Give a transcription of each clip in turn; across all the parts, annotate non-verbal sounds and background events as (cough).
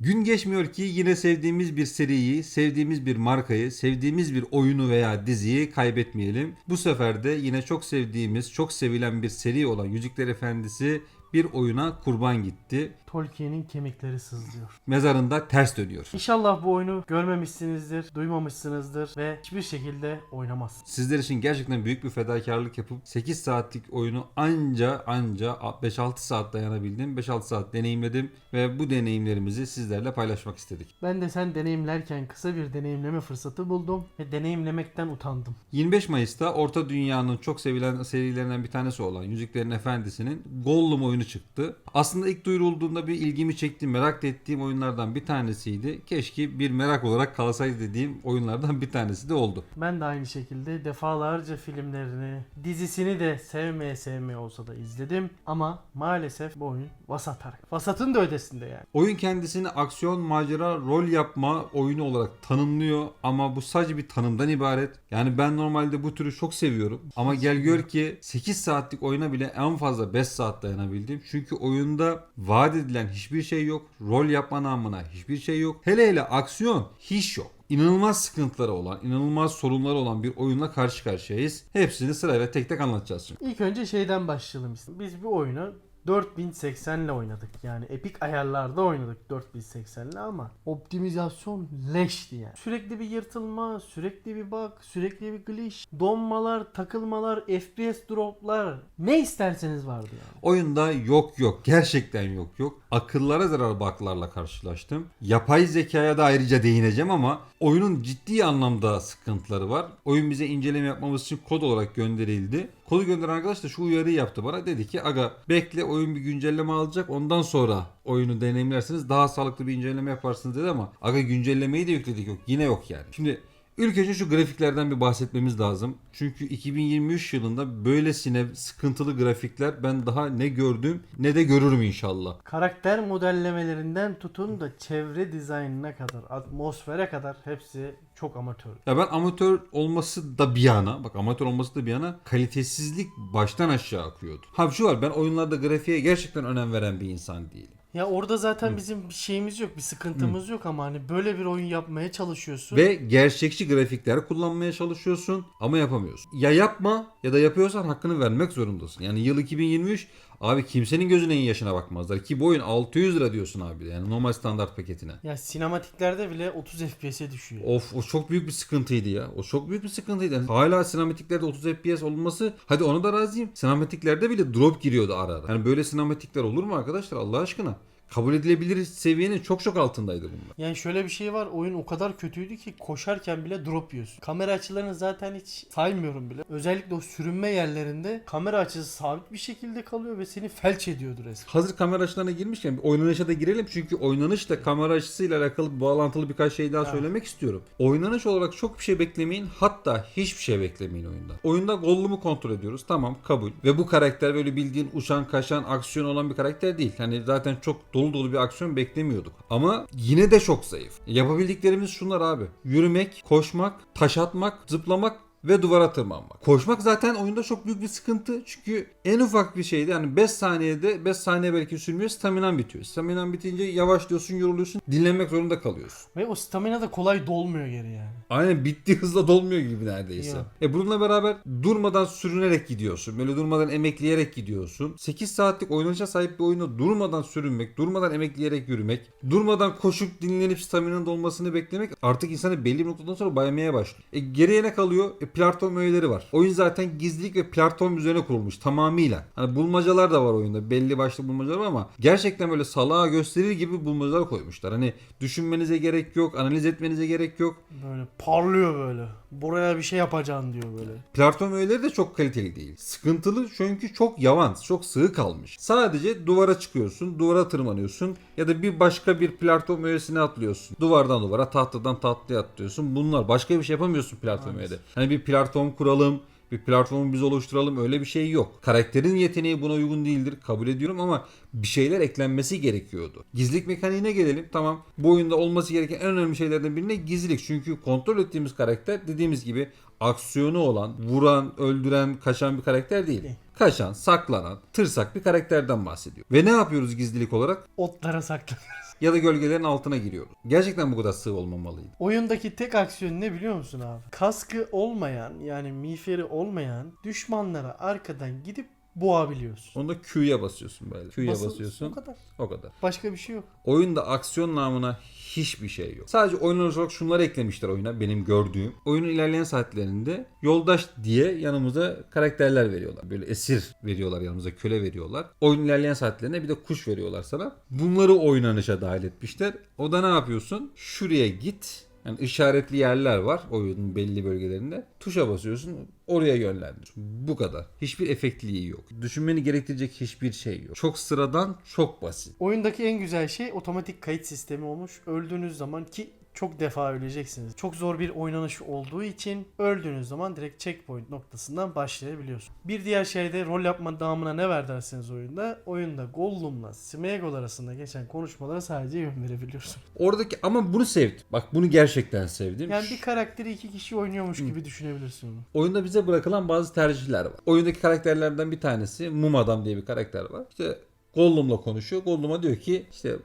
Gün geçmiyor ki yine sevdiğimiz bir seriyi, sevdiğimiz bir markayı, sevdiğimiz bir oyunu veya diziyi kaybetmeyelim. Bu sefer de yine çok sevdiğimiz, çok sevilen bir seri olan Yüzükler Efendisi bir oyuna kurban gitti. Tolkien'in kemikleri sızlıyor. Mezarında ters dönüyor. İnşallah bu oyunu görmemişsinizdir, duymamışsınızdır ve hiçbir şekilde oynamazsınız. Sizler için gerçekten büyük bir fedakarlık yapıp 8 saatlik oyunu anca anca 5-6 saat dayanabildim. 5-6 saat deneyimledim ve bu deneyimlerimizi sizlerle paylaşmak istedik. Ben de sen deneyimlerken kısa bir deneyimleme fırsatı buldum ve deneyimlemekten utandım. 25 Mayıs'ta Orta Dünya'nın çok sevilen serilerinden bir tanesi olan Yüzüklerin Efendisi'nin Gollum oyunu çıktı. Aslında ilk duyurulduğunda bir ilgimi çekti, merak ettiğim oyunlardan bir tanesiydi. Keşke bir merak olarak kalsaydı dediğim oyunlardan bir tanesi de oldu. Ben de aynı şekilde defalarca filmlerini, dizisini de sevmeye sevmeye olsa da izledim. Ama maalesef bu oyun vasat hareket. Vasatın da ötesinde yani. Oyun kendisini aksiyon, macera, rol yapma oyunu olarak tanımlıyor ama bu sadece bir tanımdan ibaret. Yani ben normalde bu türü çok seviyorum ama gel gör ki 8 saatlik oyuna bile en fazla 5 saat dayanabildim. Çünkü oyunda vaat edilen hiçbir şey yok. Rol yapma namına hiçbir şey yok. Hele hele aksiyon hiç yok. İnanılmaz sıkıntıları olan, inanılmaz sorunları olan bir oyunla karşı karşıyayız. Hepsini sırayla tek tek anlatacağız şimdi. İlk önce şeyden başlayalım. Biz bu oyunu 4080 ile oynadık. Yani epik ayarlarda oynadık 4080 ile ama optimizasyon leşti yani. Sürekli bir yırtılma, sürekli bir bug, sürekli bir glitch, donmalar, takılmalar, FPS droplar ne isterseniz vardı yani. Oyunda yok yok. Gerçekten yok yok. Akıllara zarar baklarla karşılaştım. Yapay zekaya da ayrıca değineceğim ama oyunun ciddi anlamda sıkıntıları var. Oyun bize inceleme yapmamız için kod olarak gönderildi. Kodu gönderen arkadaş da şu uyarıyı yaptı bana. Dedi ki aga bekle oyun bir güncelleme alacak ondan sonra oyunu deneyimlersiniz daha sağlıklı bir inceleme yaparsınız dedi ama aga güncellemeyi de yükledik yok. Yine yok yani. Şimdi İlk önce şu grafiklerden bir bahsetmemiz lazım. Çünkü 2023 yılında böylesine sıkıntılı grafikler ben daha ne gördüm ne de görürüm inşallah. Karakter modellemelerinden tutun da çevre dizaynına kadar, atmosfere kadar hepsi çok amatör. Ya ben amatör olması da bir yana, bak amatör olması da bir yana kalitesizlik baştan aşağı akıyordu. Ha şu var ben oyunlarda grafiğe gerçekten önem veren bir insan değilim. Ya orada zaten bizim bir şeyimiz yok, bir sıkıntımız yok ama hani böyle bir oyun yapmaya çalışıyorsun. Ve gerçekçi grafikler kullanmaya çalışıyorsun ama yapamıyorsun. Ya yapma ya da yapıyorsan hakkını vermek zorundasın. Yani yıl 2023 abi kimsenin gözüne en yaşına bakmazlar. Ki bu oyun 600 lira diyorsun abi yani normal standart paketine. Ya sinematiklerde bile 30 FPS'e düşüyor. Of o çok büyük bir sıkıntıydı ya. O çok büyük bir sıkıntıydı. Yani hala sinematiklerde 30 FPS olması hadi ona da razıyım. Sinematiklerde bile drop giriyordu ara ara. Yani böyle sinematikler olur mu arkadaşlar Allah aşkına? Kabul edilebilir seviyenin çok çok altındaydı bunlar. Yani şöyle bir şey var. Oyun o kadar kötüydü ki koşarken bile drop yiyorsun. Kamera açılarını zaten hiç saymıyorum bile. Özellikle o sürünme yerlerinde kamera açısı sabit bir şekilde kalıyor ve seni felç ediyordu resmen. Hazır kamera açılarına girmişken oynanışa da girelim çünkü oynanışla kamera açısıyla alakalı bağlantılı birkaç şey daha Evet. söylemek istiyorum. Oynanış olarak çok bir şey beklemeyin hatta hiçbir şey beklemeyin oyunda. Oyunda Gollum'u kontrol ediyoruz tamam kabul. Ve bu karakter böyle bildiğin uçan kaçan aksiyon olan bir karakter değil. Hani zaten çok dolu dolu bir aksiyon beklemiyorduk. Ama yine de çok zayıf. Yapabildiklerimiz şunlar abi. Yürümek, koşmak, taş atmak, zıplamak ve duvara tırmanmak. Koşmak zaten oyunda çok büyük bir sıkıntı. Çünkü en ufak bir şeyde yani 5 saniyede 5 saniye belki sürmüyor staminan bitiyor. Staminan bitince yavaşlıyorsun yoruluyorsun dinlenmek zorunda kalıyorsun. Ve o stamina da kolay dolmuyor geri yani. Aynen bittiği hızla dolmuyor gibi neredeyse. Yok. E bununla beraber durmadan sürünerek gidiyorsun. Böyle durmadan emekleyerek gidiyorsun. 8 saatlik oynanışa sahip bir oyunda durmadan sürünmek, durmadan emekleyerek yürümek, durmadan koşup dinlenip staminanın dolmasını beklemek artık insanı belli bir noktadan sonra baymaya başlıyor. E geriye ne kalıyor? E platform öğeleri var. Oyun zaten gizlilik ve platform üzerine kurulmuş tamamıyla. Hani bulmacalar da var oyunda. Belli başlı bulmacalar var ama gerçekten böyle salağa gösterir gibi bulmacalar koymuşlar. Hani düşünmenize gerek yok, analiz etmenize gerek yok. Böyle parlıyor böyle. Buraya bir şey yapacaksın diyor böyle. Platform öğeleri de çok kaliteli değil. Sıkıntılı çünkü çok yavan, çok sığ kalmış. Sadece duvara çıkıyorsun, duvara tırmanıyorsun ya da bir başka bir platform öğesine atlıyorsun. Duvardan duvara, tahtadan tahtaya atlıyorsun. Bunlar başka bir şey yapamıyorsun platform Evet. öğede. Hani bir platform kuralım, bir platformu biz oluşturalım öyle bir şey yok. Karakterin yeteneği buna uygun değildir kabul ediyorum ama bir şeyler eklenmesi gerekiyordu. Gizlilik mekaniğine gelelim. Tamam bu oyunda olması gereken en önemli şeylerden birine gizlilik. Çünkü kontrol ettiğimiz karakter dediğimiz gibi aksiyonu olan, vuran, öldüren, kaçan bir karakter değil. Değil. Kaçan, saklanan, tırsak bir karakterden bahsediyor. Ve ne yapıyoruz gizlilik olarak? Otlara saklanıyoruz. Ya da gölgelerin altına giriyoruz. Gerçekten bu kadar sığ olmamalıydı. Oyundaki tek aksiyon ne biliyor musun abi? Kaskı olmayan yani miğferi olmayan düşmanlara arkadan gidip boğabiliyorsun. Onda Q'ya basıyorsun böyle. Q'ya Basın- basıyorsun. O kadar. O kadar. Başka bir şey yok. Oyunda aksiyon namına hiçbir şey yok. Sadece oynanış olarak şunları eklemişler oyuna benim gördüğüm. Oyunun ilerleyen saatlerinde yoldaş diye yanımıza karakterler veriyorlar. Böyle esir veriyorlar yanımıza köle veriyorlar. Oyunun ilerleyen saatlerinde bir de kuş veriyorlar sana. Bunları oynanışa dahil etmişler. O da ne yapıyorsun? Şuraya git. Yani işaretli yerler var oyunun belli bölgelerinde. Tuşa basıyorsun oraya yönlendir. Bu kadar. Hiçbir efektliği yok. Düşünmeni gerektirecek hiçbir şey yok. Çok sıradan, çok basit. Oyundaki en güzel şey otomatik kayıt sistemi olmuş. Öldüğünüz zaman ki çok defa öleceksiniz. Çok zor bir oynanış olduğu için öldüğünüz zaman direkt checkpoint noktasından başlayabiliyorsun. Bir diğer şey de rol yapma damına ne ver derseniz oyunda. Oyunda Gollum'la Smeagol arasında geçen konuşmalara sadece yön verebiliyorsun. Oradaki ama bunu sevdim. Bak bunu gerçekten sevdim. Yani bir karakteri iki kişi oynuyormuş gibi düşünebilirsin onu. Oyunda bize bırakılan bazı tercihler var. Oyundaki karakterlerden bir tanesi Mum Adam diye bir karakter var. İşte Gollum'la konuşuyor. Gollum'a diyor ki işte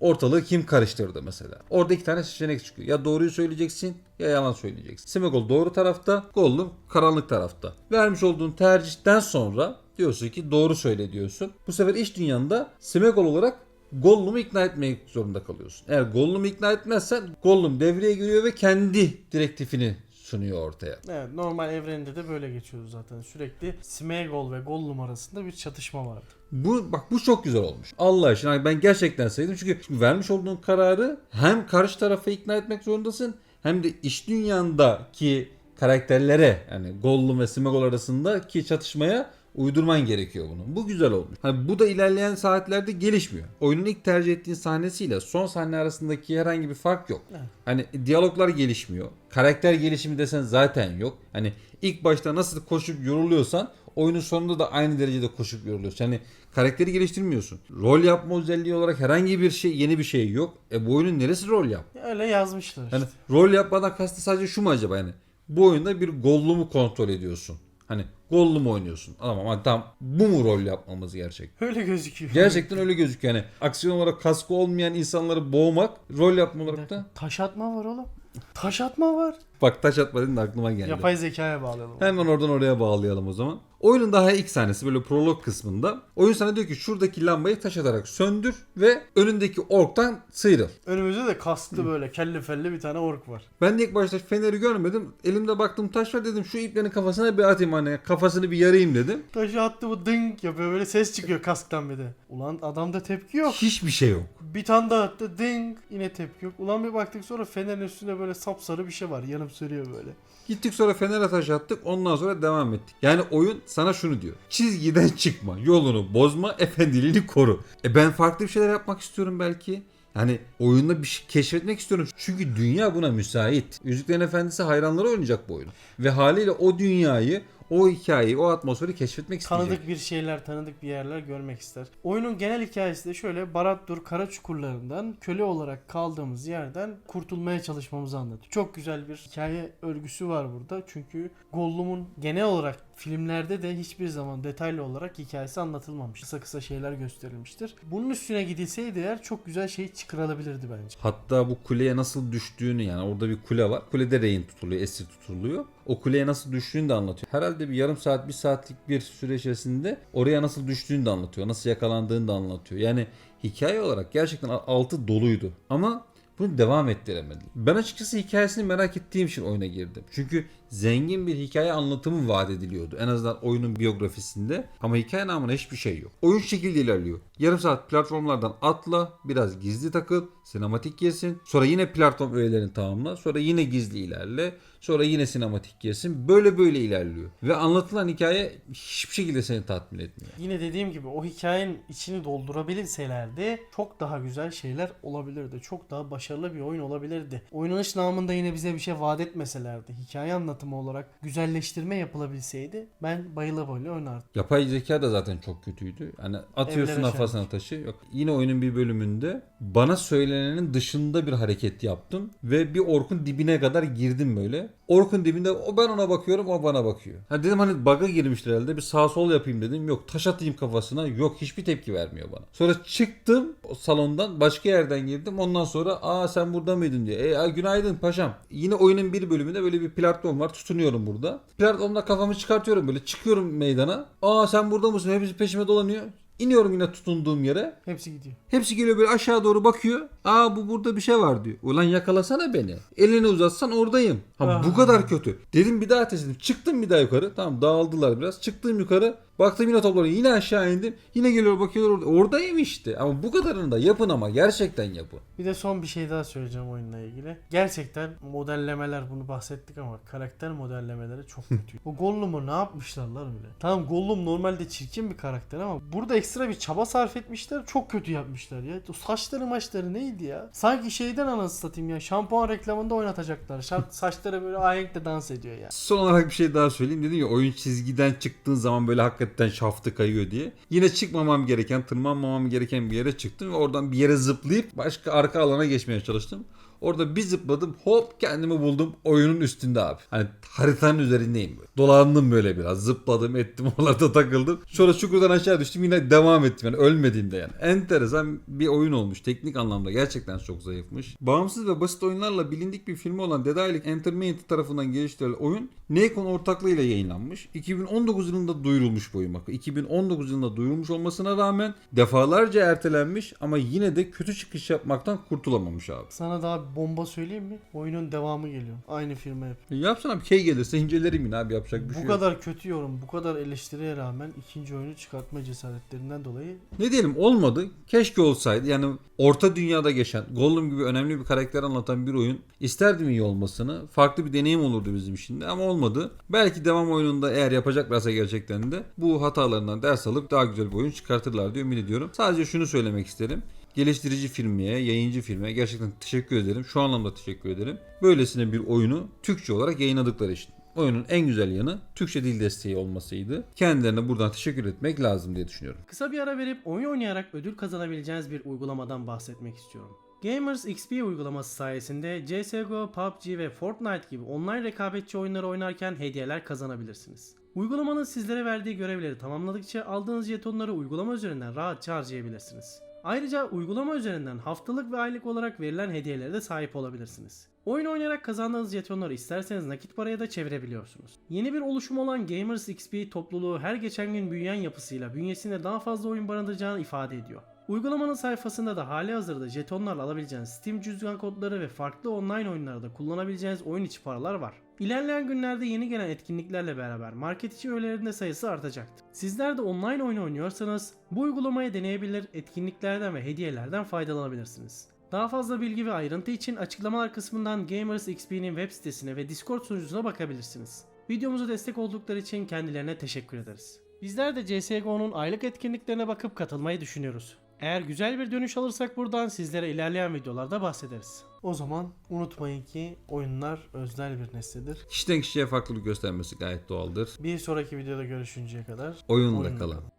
ortalığı kim karıştırdı mesela. Orada iki tane seçenek çıkıyor. Ya doğruyu söyleyeceksin ya yalan söyleyeceksin. Smeagol doğru tarafta, Gollum karanlık tarafta. Vermiş olduğun tercihten sonra diyorsun ki doğru söyle diyorsun. Bu sefer iş dünyanda Smeagol olarak Gollum'u ikna etmek zorunda kalıyorsun. Eğer Gollum'u ikna etmezsen Gollum devreye giriyor ve kendi direktifini sunuyor ortaya. Evet normal evrende de böyle geçiyordu zaten. Sürekli Smeagol ve Gollum arasında bir çatışma vardı. Bu bak bu çok güzel olmuş. Allah aşkına ben gerçekten sevdim çünkü vermiş olduğun kararı hem karşı tarafı ikna etmek zorundasın hem de iş dünyandaki karakterlere yani Gollum ve Smeagol arasındaki çatışmaya uydurman gerekiyor bunu. Bu güzel olmuş. Hani bu da ilerleyen saatlerde gelişmiyor. Oyunun ilk tercih ettiğin sahnesiyle son sahne arasındaki herhangi bir fark yok. Evet. Hani diyaloglar gelişmiyor. Karakter gelişimi desen zaten yok. Hani ilk başta nasıl koşup yoruluyorsan oyunun sonunda da aynı derecede koşup yoruluyorsun. Hani karakteri geliştirmiyorsun. Rol yapma özelliği olarak herhangi bir şey yeni bir şey yok. E bu oyunun neresi rol yap? Ya Öyle yazmışlar işte. Hani rol yapmadan kastı sadece şu mu acaba yani? Bu oyunda bir Gollum'u kontrol ediyorsun. Hani Gollum oynuyorsun. Ama tam bu mu rol yapmamız gerçek? Öyle gözüküyor. Gerçekten öyle gözüküyor. Yani aksiyon olarak kaskı olmayan insanları boğmak, rol yapma olarak da Taş atma var oğlum. Taş atma var. Bak taş atma dedin de aklıma geldi. Yapay zekaya bağlayalım. Hemen oradan oraya bağlayalım o zaman. Oyunun daha ilk sahnesi böyle prolog kısmında. Oyun sana diyor ki şuradaki lambayı taş atarak söndür ve önündeki orktan sıyrıl. Önümüzde de kastı böyle kelli felli bir tane ork var. Ben de ilk başta feneri görmedim. Elimde baktım taş var dedim şu iplerin kafasına bir atayım hani kafasını bir yarayım dedim. Taşı attı bu dınk yapıyor böyle ses çıkıyor kasktan bir de. Ulan adamda tepki yok. Hiçbir şey yok. Bir tane daha attı dınk yine tepki yok. Ulan bir baktık sonra fenerin üstünde böyle sapsarı bir şey var yanıp sönüyor böyle. Gittik sonra fenere taş attık ondan sonra devam ettik. Yani oyun sana şunu diyor. Çizgiden çıkma, yolunu bozma, efendiliğini koru. E ben farklı bir şeyler yapmak istiyorum belki. Yani oyunda bir şey keşfetmek istiyorum. Çünkü dünya buna müsait. Yüzüklerin Efendisi hayranları oynayacak bu oyunu. Ve haliyle o dünyayı, o hikayeyi, o atmosferi keşfetmek isteyecek. Tanıdık bir şeyler, tanıdık bir yerler görmek ister. Oyunun genel hikayesi de şöyle Barad-dûr kara çukurlarından köle olarak kaldığımız yerden kurtulmaya çalışmamızı anlatıyor. Çok güzel bir hikaye örgüsü var burada. Çünkü Gollum'un genel olarak filmlerde de hiçbir zaman detaylı olarak hikayesi anlatılmamış. Kısa kısa şeyler gösterilmiştir. Bunun üstüne gidilseydi eğer çok güzel şey çıkarılabilirdi bence. Hatta bu kuleye nasıl düştüğünü yani orada bir kule var. Kulede rehin tutuluyor, esir tutuluyor. O kuleye nasıl düştüğünü de anlatıyor. Herhalde bir yarım saat, bir saatlik bir süre içerisinde oraya nasıl düştüğünü de anlatıyor. Nasıl yakalandığını da anlatıyor. Yani hikaye olarak gerçekten altı doluydu. Ama bunu devam ettiremedi. Ben açıkçası hikayesini merak ettiğim için oyuna girdim. Çünkü zengin bir hikaye anlatımı vaat ediliyordu. En azından oyunun biyografisinde. Ama hikaye namına hiçbir şey yok. Oyun şekilde ilerliyor. Yarım saat platformlardan atla, biraz gizli takıl, sinematik yesin. Sonra yine platform öğelerini tamamla. Sonra yine gizli ilerle. Sonra yine sinematik yesin. Böyle böyle ilerliyor. Ve anlatılan hikaye hiçbir şekilde seni tatmin etmiyor. Yine dediğim gibi o hikayenin içini doldurabilselerdi çok daha güzel şeyler olabilirdi. Çok daha başarılı bir oyun olabilirdi. Oynanış namında yine bize bir şey vaat etmeselerdi. Hikaye anlatımı olarak güzelleştirme yapılabilseydi ben bayıla bayıla oynardım. Yapay zeka da zaten çok kötüydü. Hani atıyorsun kafasına taşı. Yok. Yine oyunun bir bölümünde bana söylenenin dışında bir hareket yaptım ve bir orkun dibine kadar girdim böyle. Orkun dibinde o ben ona bakıyorum o bana bakıyor. Ha dedim hani bug'a girmiştir herhalde bir sağ sol yapayım dedim. Yok taş atayım kafasına. Yok hiçbir tepki vermiyor bana. Sonra çıktım o salondan başka yerden girdim. Ondan sonra aa sen burada mıydın diye. E, günaydın paşam. Yine oyunun bir bölümünde böyle bir platform var. Tutunuyorum burada. Platformda kafamı çıkartıyorum böyle. Çıkıyorum meydana. Aa sen burada mısın? Hepsi peşime dolanıyor. İniyorum yine tutunduğum yere. Hepsi gidiyor. Hepsi geliyor böyle aşağı doğru bakıyor. Aa bu burada bir şey var diyor. Ulan yakalasana beni. Elini uzatsan oradayım. Ha Ah. bu kadar kötü. Dedim bir daha test edeyim. Çıktım bir daha yukarı. Tamam dağıldılar biraz. Çıktım yukarı. Baktım yine toplanıyor. Yine aşağı indim. Yine geliyor bakıyorlar orada. Oradayım işte. Ama bu kadarını da yapın ama gerçekten yapın. Bir de son bir şey daha söyleyeceğim oyunla ilgili. Gerçekten modellemeler bunu bahsettik ama karakter modellemeleri çok kötü. (laughs) o Gollum'u ne yapmışlar lan öyle? Tamam Gollum normalde çirkin bir karakter ama burada ekstra bir çaba sarf etmişler. Çok kötü yapmışlar ya. O saçları maçları neydi ya? Sanki şeyden anası satayım ya. Şampuan reklamında oynatacaklar. Şa- (laughs) saçları böyle ahenkle dans ediyor ya. Son olarak bir şey daha söyleyeyim. Dedim ya oyun çizgiden çıktığın zaman böyle hakikaten şaftı kayıyor diye. Yine çıkmamam gereken, tırmanmamam gereken bir yere çıktım ve oradan bir yere zıplayıp başka arka alana geçmeye çalıştım. Orada bir zıpladım hop kendimi buldum oyunun üstünde abi. Hani haritanın üzerindeyim böyle. Dolandım böyle biraz zıpladım ettim (laughs) oralarda takıldım. Sonra çukurdan aşağı düştüm yine devam ettim yani ölmediğimde yani. Enteresan bir oyun olmuş teknik anlamda gerçekten çok zayıfmış. Bağımsız ve basit oyunlarla bilindik bir filmi olan Dead Island Entertainment tarafından geliştirilen oyun Nacon ortaklığıyla yayınlanmış. 2019 yılında duyurulmuş bu oyun bakın. 2019 yılında duyurulmuş olmasına rağmen defalarca ertelenmiş ama yine de kötü çıkış yapmaktan kurtulamamış abi. Sana daha bomba söyleyeyim mi? Oyunun devamı geliyor. Aynı firma yap. E Yapsana bir şey gelirse incelerim yine abi yapacak bir şey Bu yok. kadar kötü yorum, bu kadar eleştiriye rağmen ikinci oyunu çıkartma cesaretlerinden dolayı Ne diyelim olmadı. Keşke olsaydı. Yani orta dünyada geçen Gollum gibi önemli bir karakter anlatan bir oyun. İsterdim iyi olmasını. Farklı bir deneyim olurdu bizim için de ama olmadı. Belki devam oyununda eğer yapacaklarsa gerçekten de bu hatalarından ders alıp daha güzel bir oyun çıkartırlar diye ümit ediyorum. Sadece şunu söylemek isterim. Geliştirici firmaya, yayıncı firmaya gerçekten teşekkür ederim. Şu anlamda teşekkür ederim. Böylesine bir oyunu Türkçe olarak yayınladıkları için. Oyunun en güzel yanı Türkçe dil desteği olmasıydı. Kendilerine buradan teşekkür etmek lazım diye düşünüyorum. Kısa bir ara verip oyun oynayarak ödül kazanabileceğiniz bir uygulamadan bahsetmek istiyorum. Gamers XP uygulaması sayesinde CSGO, PUBG ve Fortnite gibi online rekabetçi oyunları oynarken hediyeler kazanabilirsiniz. Uygulamanın sizlere verdiği görevleri tamamladıkça aldığınız jetonları uygulama üzerinden rahatça harcayabilirsiniz. Ayrıca uygulama üzerinden haftalık ve aylık olarak verilen hediyelere de sahip olabilirsiniz. Oyun oynayarak kazandığınız jetonları isterseniz nakit paraya da çevirebiliyorsunuz. Yeni bir oluşum olan Gamers XP topluluğu her geçen gün büyüyen yapısıyla bünyesinde daha fazla oyun barındıracağını ifade ediyor. Uygulamanın sayfasında da hali hazırda jetonlarla alabileceğiniz Steam cüzdan kodları ve farklı online oyunlarda kullanabileceğiniz oyun içi paralar var. İlerleyen günlerde yeni gelen etkinliklerle beraber market içi öğelerinin de sayısı artacaktır. Sizler de online oyun oynuyorsanız bu uygulamayı deneyebilir, etkinliklerden ve hediyelerden faydalanabilirsiniz. Daha fazla bilgi ve ayrıntı için açıklamalar kısmından Gamers XP'nin web sitesine ve Discord sunucusuna bakabilirsiniz. Videomuza destek oldukları için kendilerine teşekkür ederiz. Bizler de CSGO'nun aylık etkinliklerine bakıp katılmayı düşünüyoruz. Eğer güzel bir dönüş alırsak buradan sizlere ilerleyen videolarda bahsederiz. O zaman unutmayın ki oyunlar öznel bir nesnedir. Kişiden kişiye farklılık göstermesi gayet doğaldır. Bir sonraki videoda görüşünceye kadar Oyunla Oyunla kalın. kalın.